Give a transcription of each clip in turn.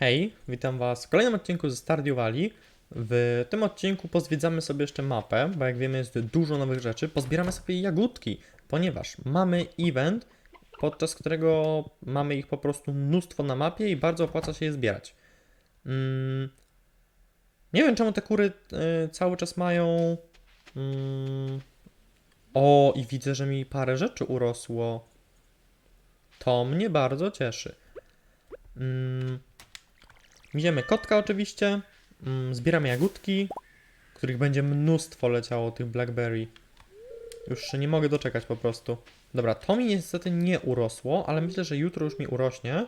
Hej, witam Was w kolejnym odcinku ze Stardew Valley. W tym odcinku pozwiedzamy sobie jeszcze mapę, bo jak wiemy jest dużo nowych rzeczy. Pozbieramy sobie jagódki, ponieważ mamy event, podczas którego mamy ich po prostu mnóstwo na mapie i bardzo opłaca się je zbierać. Mm, nie wiem czemu te kury y, cały czas mają... Mm, o, i widzę, że mi parę rzeczy urosło. To mnie bardzo cieszy. Mm, Idziemy kotka oczywiście, mm, zbieramy jagódki, których będzie mnóstwo leciało, tych blackberry. Już się nie mogę doczekać po prostu. Dobra, to mi niestety nie urosło, ale myślę, że jutro już mi urośnie.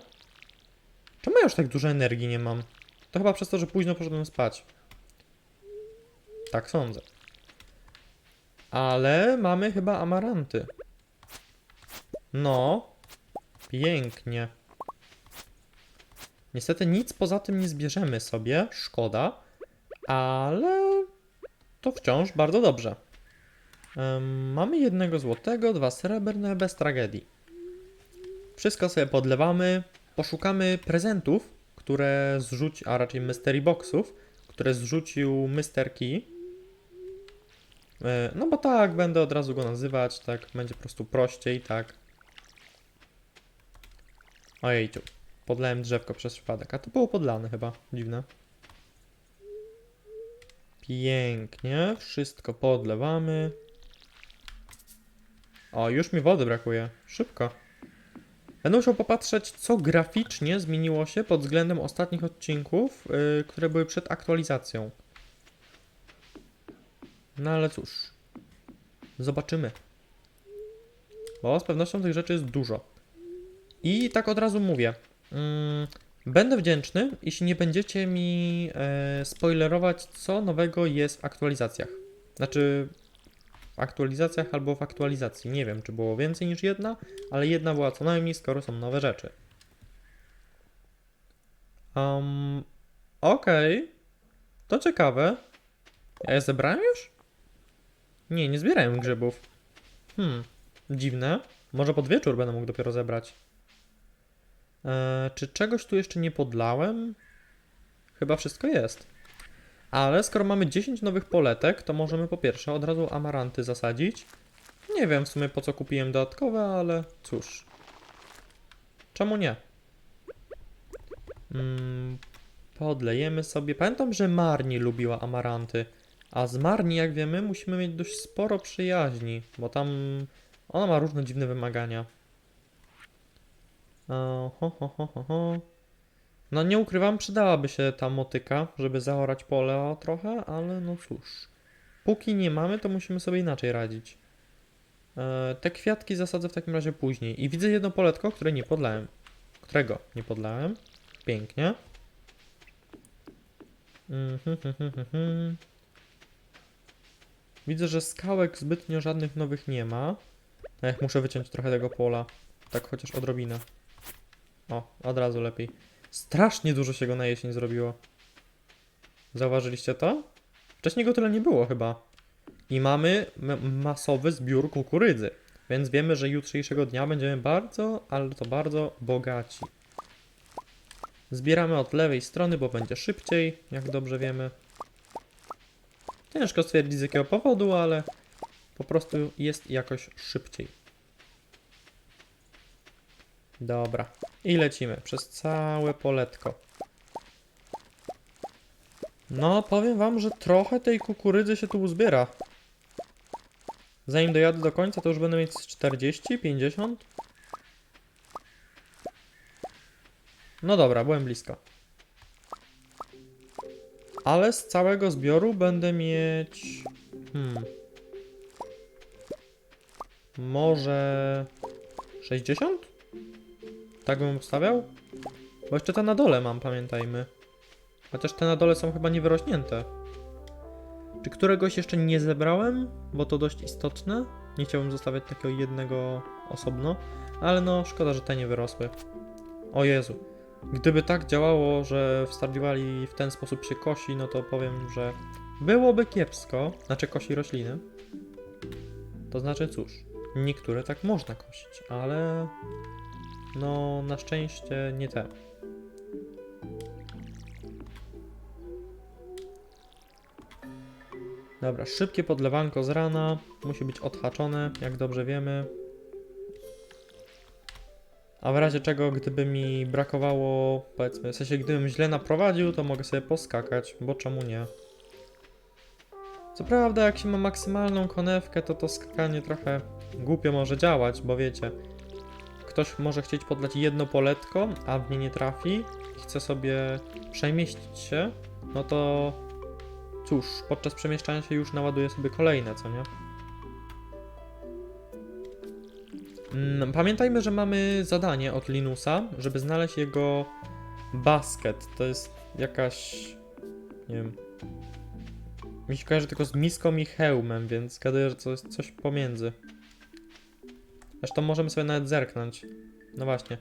Czemu ja już tak dużo energii nie mam? To chyba przez to, że późno poszedłem spać. Tak sądzę. Ale mamy chyba amaranty. No. Pięknie. Niestety nic poza tym nie zbierzemy sobie, szkoda, ale to wciąż bardzo dobrze. Mamy jednego złotego, dwa srebrne, bez tragedii. Wszystko sobie podlewamy, poszukamy prezentów, które zrzuci, a raczej mystery boxów, które zrzucił Mr. Key. E, No bo tak, będę od razu go nazywać, tak będzie po prostu prościej, tak. Ojejciu. Podlałem drzewko przez przypadek, a to było podlane chyba. Dziwne. Pięknie, wszystko podlewamy. O, już mi wody brakuje. Szybko. Będę musiał popatrzeć, co graficznie zmieniło się pod względem ostatnich odcinków, yy, które były przed aktualizacją. No ale cóż. Zobaczymy. Bo z pewnością tych rzeczy jest dużo. I tak od razu mówię. Mm, Będę wdzięczny, jeśli nie będziecie mi e, spoilerować, co nowego jest w aktualizacjach. Znaczy, w aktualizacjach albo w aktualizacji. Nie wiem, czy było więcej niż jedna, ale jedna była co najmniej, skoro są nowe rzeczy. Um, Okej, to ciekawe. Ja zebrałem już? Nie, nie zbierałem grzybów. Hmm, dziwne. Może pod wieczór będę mógł dopiero zebrać. Eee, czy czegoś tu jeszcze nie podlałem? Chyba wszystko jest. Ale skoro mamy 10 nowych poletek, to możemy po pierwsze od razu amaranty zasadzić. Nie wiem w sumie po co kupiłem dodatkowe, ale cóż. Czemu nie? Mm, podlejemy sobie. Pamiętam, że Marni lubiła amaranty. A z Marni, jak wiemy, musimy mieć dość sporo przyjaźni, bo tam ona ma różne dziwne wymagania. Ho, ho, ho, ho, ho. No nie ukrywam, przydałaby się ta motyka, żeby zaorać pole trochę, ale no cóż. Póki nie mamy, to musimy sobie inaczej radzić. E, te kwiatki zasadzę w takim razie później. I widzę jedno poletko, które nie podlałem. Którego nie podlałem. Pięknie. Mhm, mhm, mhm. Widzę, że skałek zbytnio żadnych nowych nie ma. Ech, muszę wyciąć trochę tego pola. Tak chociaż odrobinę. O, od razu lepiej. Strasznie dużo się go na jesień zrobiło. Zauważyliście to? Wcześniej go tyle nie było chyba. I mamy masowy zbiór kukurydzy. Więc wiemy, że jutrzejszego dnia będziemy bardzo, ale to bardzo bogaci. Zbieramy od lewej strony, bo będzie szybciej, jak dobrze wiemy. Ciężko stwierdzić z jakiego powodu, ale po prostu jest jakoś szybciej. Dobra. I lecimy przez całe poletko. No, powiem wam, że trochę tej kukurydzy się tu uzbiera. Zanim dojadę do końca, to już będę mieć z 40, 50. No dobra, byłem blisko. Ale z całego zbioru będę mieć... Hmm. Może... 60? Tak bym obstawiał? Bo jeszcze te na dole mam, pamiętajmy. Chociaż te na dole są chyba niewyrośnięte. Czy któregoś jeszcze nie zebrałem? Bo to dość istotne. Nie chciałbym zostawiać takiego jednego osobno. Ale no, szkoda, że te nie wyrosły. O Jezu. Gdyby tak działało, że w Stardew Valley w ten sposób się kosi, no to powiem, że byłoby kiepsko. Znaczy kosi rośliny. To znaczy cóż, niektóre tak można kosić, ale no, na szczęście nie te. Dobra, szybkie podlewanko z rana. Musi być odhaczone, jak dobrze wiemy. A w razie czego, gdyby mi brakowało, powiedzmy, w sensie gdybym źle naprowadził, to mogę sobie poskakać, bo czemu nie? Co prawda, jak się ma maksymalną konewkę, to to skakanie trochę głupio może działać, bo wiecie, ktoś może chcieć podlać jedno poletko, a w nie nie trafi i chce sobie przemieścić się, no to cóż, podczas przemieszczania się już naładuje sobie kolejne, co nie? Mm, Pamiętajmy, że mamy zadanie od Linusa, żeby znaleźć jego basket. To jest jakaś. Nie wiem. Mi się kojarzy tylko z miską i hełmem, więc gaduję, że to jest coś pomiędzy. Zresztą możemy sobie nawet zerknąć. No właśnie.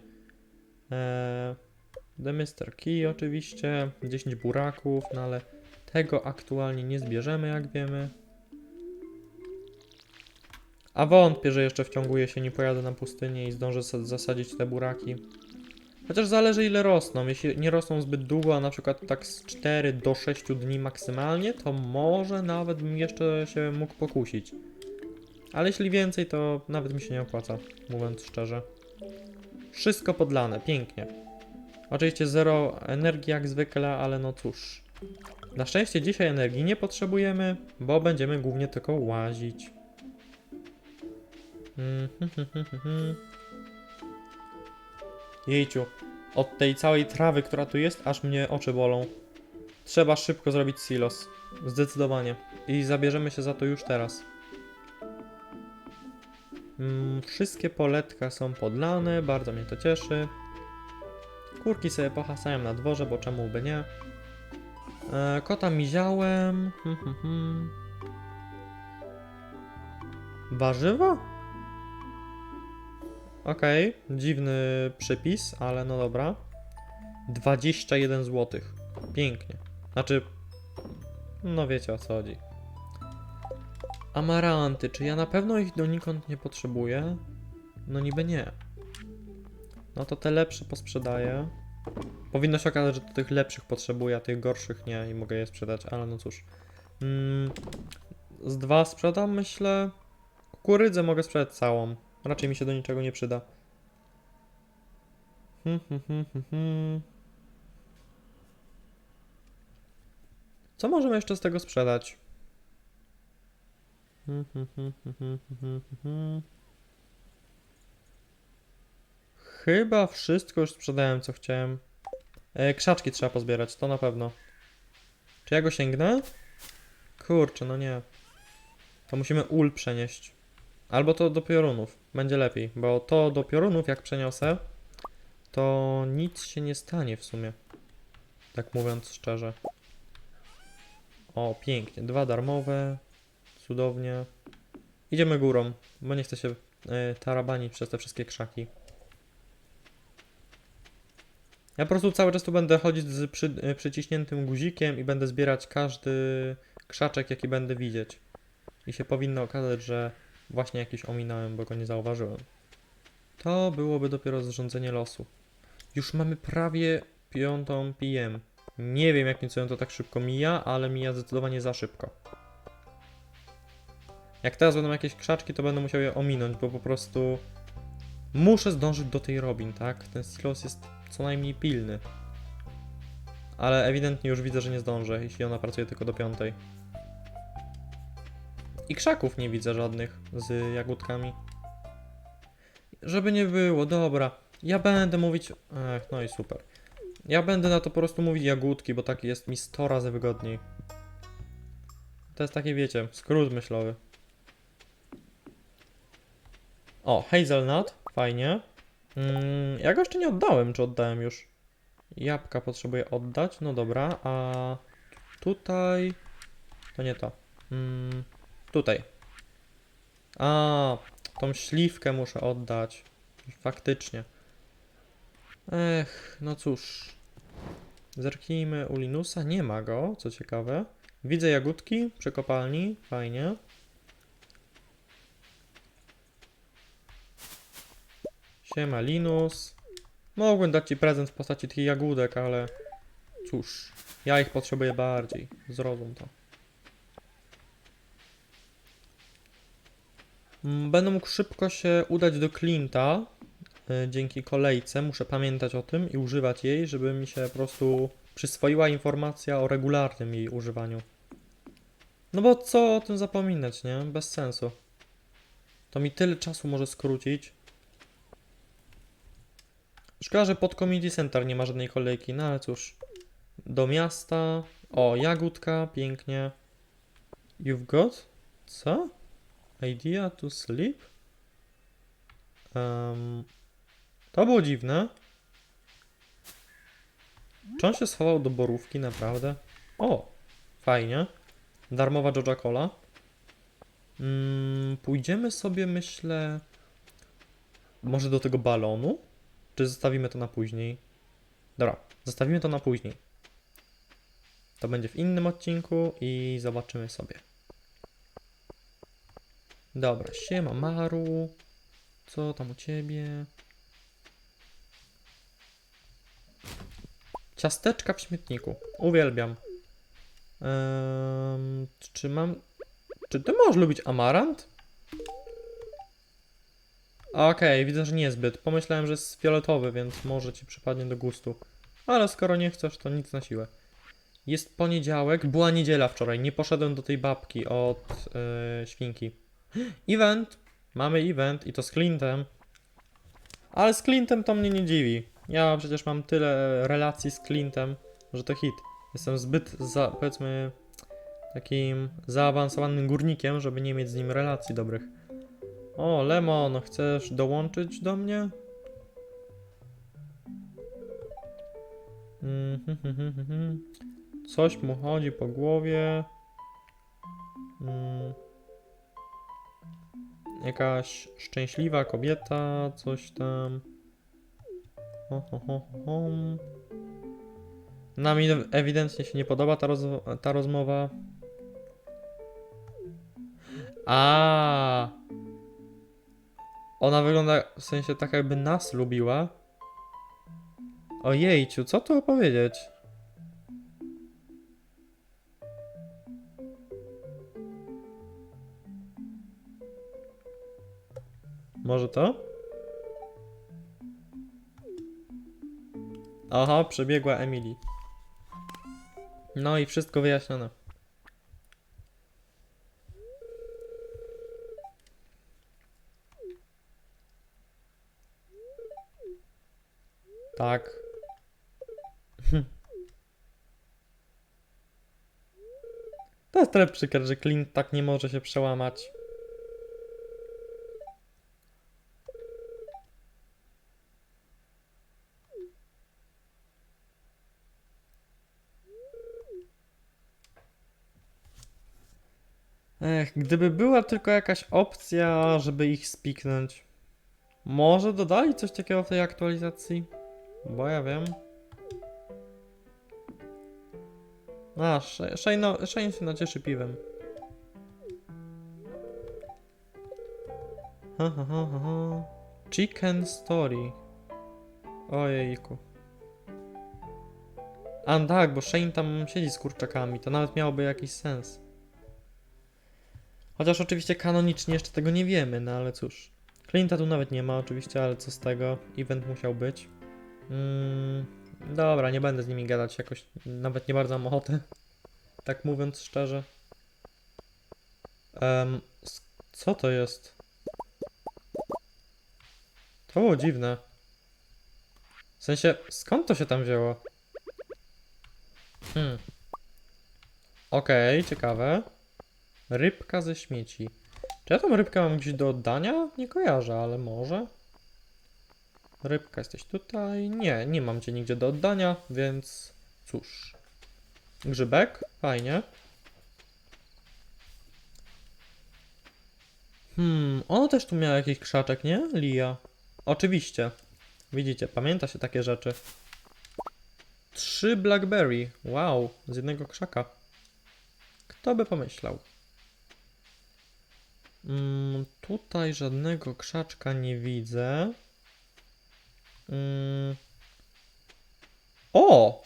Eee, The Mr. Key oczywiście. 10 buraków, no ale tego aktualnie nie zbierzemy, jak wiemy. A wątpię, że jeszcze w ciągu jesieni pojadę na pustynię i zdążę sa- zasadzić te buraki. Chociaż zależy ile rosną. Jeśli nie rosną zbyt długo, a na przykład tak z 4 do 6 dni maksymalnie, to może nawet bym jeszcze się mógł pokusić. Ale jeśli więcej, to nawet mi się nie opłaca, mówiąc szczerze. Wszystko podlane, pięknie. Oczywiście zero energii jak zwykle, ale no cóż. Na szczęście dzisiaj energii nie potrzebujemy, bo będziemy głównie tylko łazić. Mhm. Jejciu, od tej całej trawy, która tu jest, aż mnie oczy bolą. Trzeba szybko zrobić silos. Zdecydowanie. I zabierzemy się za to już teraz. Mm, wszystkie poletka są podlane, bardzo mnie to cieszy. Kurki sobie pohasają na dworze, bo czemu by nie. E, kota miziałem. Hmm, hmm, hmm. Warzywa? Okej, dziwny przypis, ale no dobra. 21 zł. Pięknie. Znaczy, no wiecie o co chodzi. Amaranty, czy ja na pewno ich donikąd nie potrzebuję? No niby nie. No to te lepsze posprzedaję. Powinno się okazać, że tych lepszych potrzebuję, a tych gorszych nie i mogę je sprzedać, ale no cóż. Mm, z dwa sprzedam, myślę. Kukurydzę mogę sprzedać całą. Raczej mi się do niczego nie przyda. Hmm, hmm, hmm, hmm, hmm. Co możemy jeszcze z tego sprzedać? Hmm, hmm, hmm, hmm, hmm, hmm, hmm, hmm. Chyba wszystko już sprzedałem, co chciałem. E, krzaczki trzeba pozbierać, to na pewno. Czy ja go sięgnę? Kurczę, no nie. To musimy ul przenieść. Albo to do piorunów. Będzie lepiej, bo to do piorunów jak przeniosę, to nic się nie stanie w sumie. Tak mówiąc szczerze. O, pięknie. Dwa darmowe. Cudownie. Idziemy górą, bo nie chcę się e, tarabanić przez te wszystkie krzaki. Ja po prostu cały czas tu będę chodzić z przy, e, przyciśniętym guzikiem i będę zbierać każdy krzaczek, jaki będę widzieć. I się powinno okazać, że właśnie jakiś ominąłem, bo go nie zauważyłem. To byłoby dopiero zrządzenie losu. Już mamy prawie piątą PM. Nie wiem jakim cudem to tak szybko mija, ale mija zdecydowanie za szybko. Jak teraz będą jakieś krzaczki, to będę musiał je ominąć, bo po prostu muszę zdążyć do tej Robin, tak? Ten silos jest co najmniej pilny. Ale ewidentnie już widzę, że nie zdążę, jeśli ona pracuje tylko do piątej. I krzaków nie widzę żadnych z jagódkami. Żeby nie było, dobra. Ja będę mówić. Ech, no i super. Ja będę na to po prostu mówić jagódki, bo tak jest mi 100 razy wygodniej. To jest taki, wiecie, skrót myślowy. O, hazelnut, fajnie. Mm, ja go jeszcze nie oddałem, czy oddałem już? Jabłka potrzebuję oddać, no dobra, a tutaj... To nie to. Mm, tutaj. A, tą śliwkę muszę oddać. Faktycznie. Ech, no cóż. Zerknijmy u Linusa. Nie ma go, co ciekawe. Widzę jagódki przy kopalni. Fajnie. Siema Linus. Mogłem dać ci prezent w postaci tych jagódek, ale cóż, ja ich potrzebuję bardziej. Zrozum to. Mm, Będę mógł szybko się udać do Clint'a y, dzięki kolejce. Muszę pamiętać o tym i używać jej, żeby mi się po prostu przyswoiła informacja o regularnym jej używaniu. No bo co o tym zapominać, nie? Bez sensu. To mi tyle czasu może skrócić. Szkoda, że pod Community Center nie ma żadnej kolejki, no ale cóż. Do miasta. O, jagódka, pięknie. You've got? Co? Idea to sleep? Em, to było dziwne. Czy on się schował do borówki, naprawdę? O, fajnie. Darmowa Georgia Cola. Mm, pójdziemy sobie, myślę, może do tego balonu? Czy zostawimy to na później? Dobra, zostawimy to na później. To będzie w innym odcinku i zobaczymy sobie. Dobra, siema Maru. Co tam u ciebie? Ciasteczka w śmietniku. Uwielbiam. Ehm, czy mam... Czy ty możesz lubić amarant? Okej, widzę, że niezbyt. Pomyślałem, że jest fioletowy, więc może ci przypadnie do gustu. Ale skoro nie chcesz, to nic na siłę. Jest poniedziałek, była niedziela wczoraj. Nie poszedłem do tej babki od yy, świnki. Event! Mamy event i to z Clintem. Ale z Clintem to mnie nie dziwi. Ja przecież mam tyle relacji z Clintem, że to hit. Jestem zbyt, za, powiedzmy, takim zaawansowanym górnikiem, żeby nie mieć z nim relacji dobrych. O, Lemon, chcesz dołączyć do mnie? Coś mu chodzi po głowie. Mm. Jakaś szczęśliwa kobieta, coś tam. Ho, ho. Nam ewidentnie się nie podoba ta, ta rozmowa. A. Ona wygląda w sensie tak, jakby nas lubiła. Ojejciu, co tu opowiedzieć? Może to? Aha, przebiegła Emily. No i wszystko wyjaśnione. Tak. Trochę przykre, że Clint tak nie może się przełamać. Ech, gdyby była tylko jakaś opcja, żeby ich spiknąć. Może dodali coś takiego w tej aktualizacji? Bo ja wiem. A, Sh- Shane, no, Shane się nacieszy piwem. Ha, ha. Chicken Story. Ojejku. A tak, bo Shane tam siedzi z kurczakami, to nawet miałoby jakiś sens. Chociaż oczywiście kanonicznie jeszcze tego nie wiemy, no ale cóż. Clint'a tu nawet nie ma oczywiście, ale co z tego? Event musiał być. Mm, dobra, nie będę z nimi gadać jakoś, nawet nie bardzo mam ochotę. Tak mówiąc szczerze. S- co to jest? To było dziwne. W sensie, skąd to się tam wzięło? Hmm. Okej, ciekawe. Rybka ze śmieci. Czy ja tą rybkę mam gdzieś do oddania? Nie kojarzę, ale może. Rybka, jesteś tutaj? Nie, nie mam cię nigdzie do oddania, więc cóż. Grzybek? Fajnie. Hmm, ono też tu miała jakiś krzaczek, nie? Lia. Oczywiście. Widzicie, pamięta się takie rzeczy. Trzy blackberry. Wow, z jednego krzaka. Kto by pomyślał? Mm, tutaj żadnego krzaczka nie widzę. Mm. O!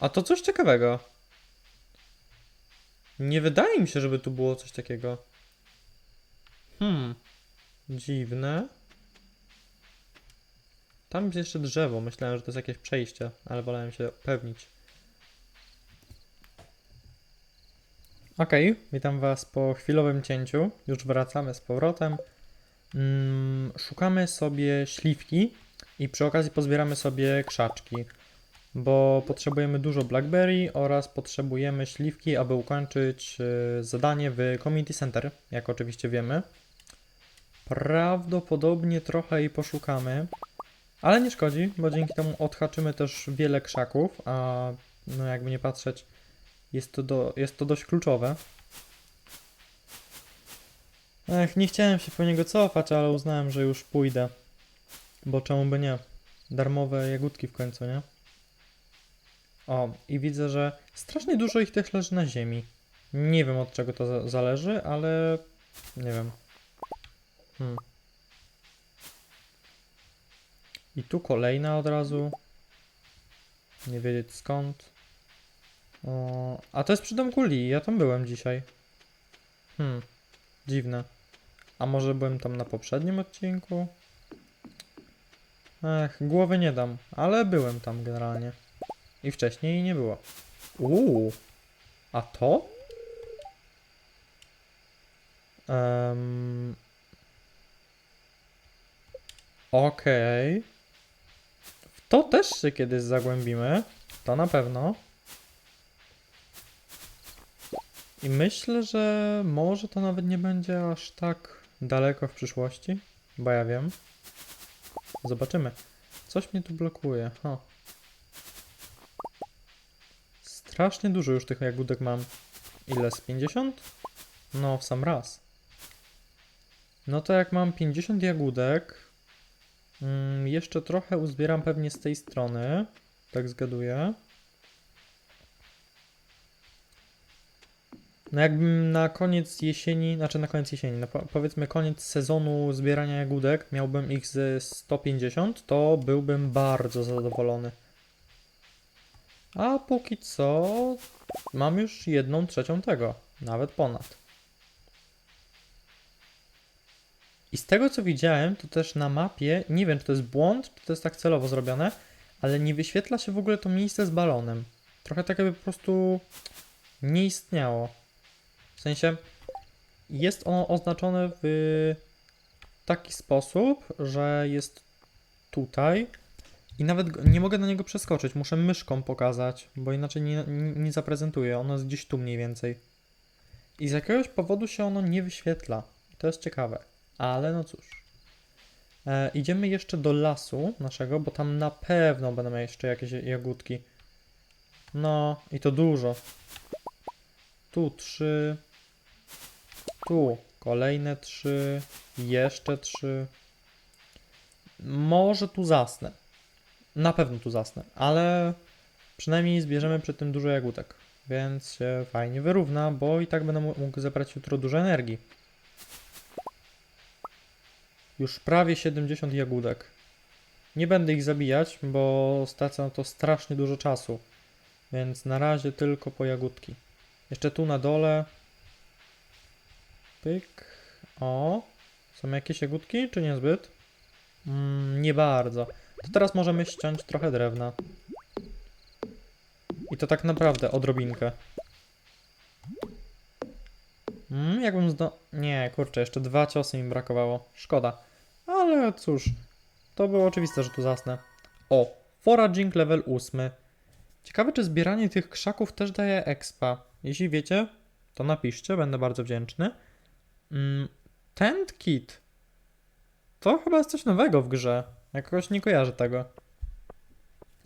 A to coś ciekawego. Nie wydaje mi się, żeby tu było coś takiego. Hmm. Dziwne. Tam jest jeszcze drzewo. Myślałem, że to jest jakieś przejście, ale wolałem się upewnić. Okej, witam Was po chwilowym cięciu. Już wracamy z powrotem. Mm, szukamy sobie śliwki i przy okazji pozbieramy sobie krzaczki, bo potrzebujemy dużo blackberry oraz potrzebujemy śliwki, aby ukończyć y, zadanie w Community Center, jak oczywiście wiemy. Prawdopodobnie trochę jej poszukamy, ale nie szkodzi, bo dzięki temu odhaczymy też wiele krzaków, a no jakby nie patrzeć, jest to, do, jest to dość kluczowe. Ech, nie chciałem się po niego cofać, ale uznałem, że już pójdę. Bo czemu by nie? Darmowe jagódki w końcu, nie? O, i widzę, że strasznie dużo ich też leży na ziemi. Nie wiem od czego to za- zależy, ale nie wiem. Hmm. I tu kolejna od razu. Nie wiedzieć skąd. O, a to jest przy domku Lee, ja tam byłem dzisiaj. Hmm, dziwne. A może byłem tam na poprzednim odcinku? Ech, głowy nie dam, ale byłem tam generalnie. I wcześniej nie było. Uuu, a to? Um, Okej. W to też się kiedyś zagłębimy. To na pewno. I myślę, że może to nawet nie będzie aż tak daleko w przyszłości, bo ja wiem. Zobaczymy. Coś mnie tu blokuje. Ha. Strasznie dużo już tych jagódek mam. Ile z 50? No, w sam raz. No to jak mam 50 jagódek, mm, jeszcze trochę uzbieram pewnie z tej strony. Tak zgaduję. No jakbym na koniec jesieni, znaczy na koniec jesieni, no po, powiedzmy koniec sezonu zbierania jagódek, miałbym ich ze 150, to byłbym bardzo zadowolony. A póki co mam już jedną trzecią tego, nawet ponad. I z tego co widziałem, to też na mapie, nie wiem czy to jest błąd, czy to jest tak celowo zrobione, ale nie wyświetla się w ogóle to miejsce z balonem. Trochę tak jakby po prostu nie istniało. Sensie jest ono oznaczone w taki sposób, że jest tutaj i nawet nie mogę na niego przeskoczyć. Muszę myszką pokazać, bo inaczej nie, nie zaprezentuję. Ono jest gdzieś tu mniej więcej. I z jakiegoś powodu się ono nie wyświetla. To jest ciekawe. Ale no cóż. E, idziemy jeszcze do lasu naszego, bo tam na pewno będą jeszcze jakieś jagódki. No, i to dużo. Tu trzy. Tu kolejne trzy. Jeszcze trzy. Może tu zasnę. Na pewno tu zasnę, ale przynajmniej zbierzemy przy tym dużo jagódek. Więc się fajnie wyrówna, bo i tak będę mógł zebrać jutro dużo energii. Już prawie 70 jagódek. Nie będę ich zabijać, bo stracę na to strasznie dużo czasu. Więc na razie tylko po jagódki. Jeszcze tu na dole. Pyk. O. Są jakieś jagódki, czy niezbyt? Mm, nie bardzo. To teraz możemy ściąć trochę drewna. I to tak naprawdę odrobinkę. Mm, jakbym zdo... Nie, kurczę, jeszcze dwa ciosy mi brakowało. Szkoda. Ale cóż, to było oczywiste, że tu zasnę. O, foraging level 8. Ciekawe, czy zbieranie tych krzaków też daje expa. Jeśli wiecie, to napiszcie, będę bardzo wdzięczny. Mm, tent kit. To chyba jest coś nowego w grze. Jakoś nie kojarzę tego.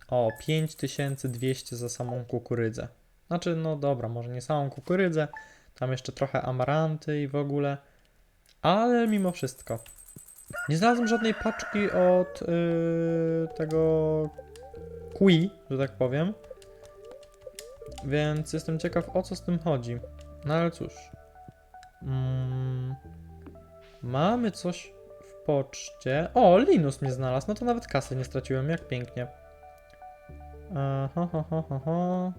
O, 5200 za samą kukurydzę. Znaczy, no dobra, może nie samą kukurydzę. Tam jeszcze trochę amaranty i w ogóle. Ale mimo wszystko. Nie znalazłem żadnej paczki od yy, tego Qui, że tak powiem. Więc jestem ciekaw o co z tym chodzi. No ale cóż. Mm, mamy coś w poczcie. O, Linus mnie znalazł. No to nawet kasy nie straciłem. Jak pięknie. Ha.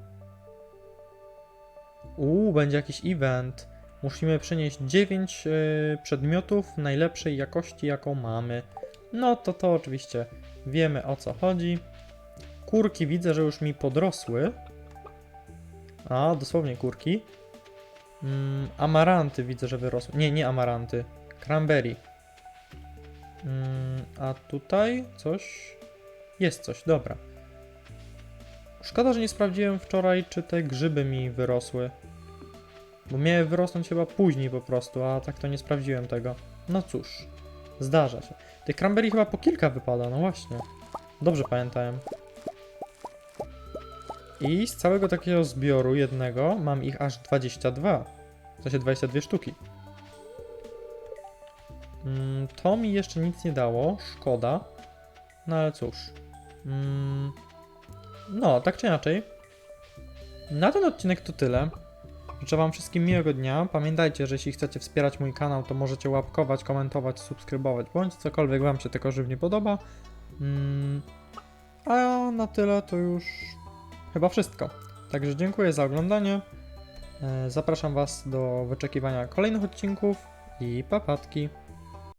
Uuu, będzie jakiś event. Musimy przynieść 9 y, przedmiotów najlepszej jakości, jaką mamy. No to to oczywiście wiemy o co chodzi. Kurki widzę, że już mi podrosły. A, dosłownie kurki. Mm, amaranty widzę, że wyrosły. Nie, nie amaranty. Cranberry. Mm, a tutaj coś? Jest coś, dobra. Szkoda, że nie sprawdziłem wczoraj, czy te grzyby mi wyrosły. Bo miały wyrosnąć chyba później po prostu, a tak to nie sprawdziłem tego. No cóż, zdarza się. Tych cranberry chyba po kilka wypada, no właśnie. Dobrze pamiętałem. I z całego takiego zbioru jednego mam ich aż 22. W sensie 22 sztuki. Mm, to mi jeszcze nic nie dało, szkoda. No ale cóż. Mm, no, tak czy inaczej. Na ten odcinek to tyle. Życzę Wam wszystkim miłego dnia. Pamiętajcie, że jeśli chcecie wspierać mój kanał, to możecie łapkować, komentować, subskrybować, bądź cokolwiek Wam się tylko żywnie podoba. Mm, a na tyle to już chyba wszystko. Także dziękuję za oglądanie. E, Zapraszam Was do wyczekiwania kolejnych odcinków i papatki.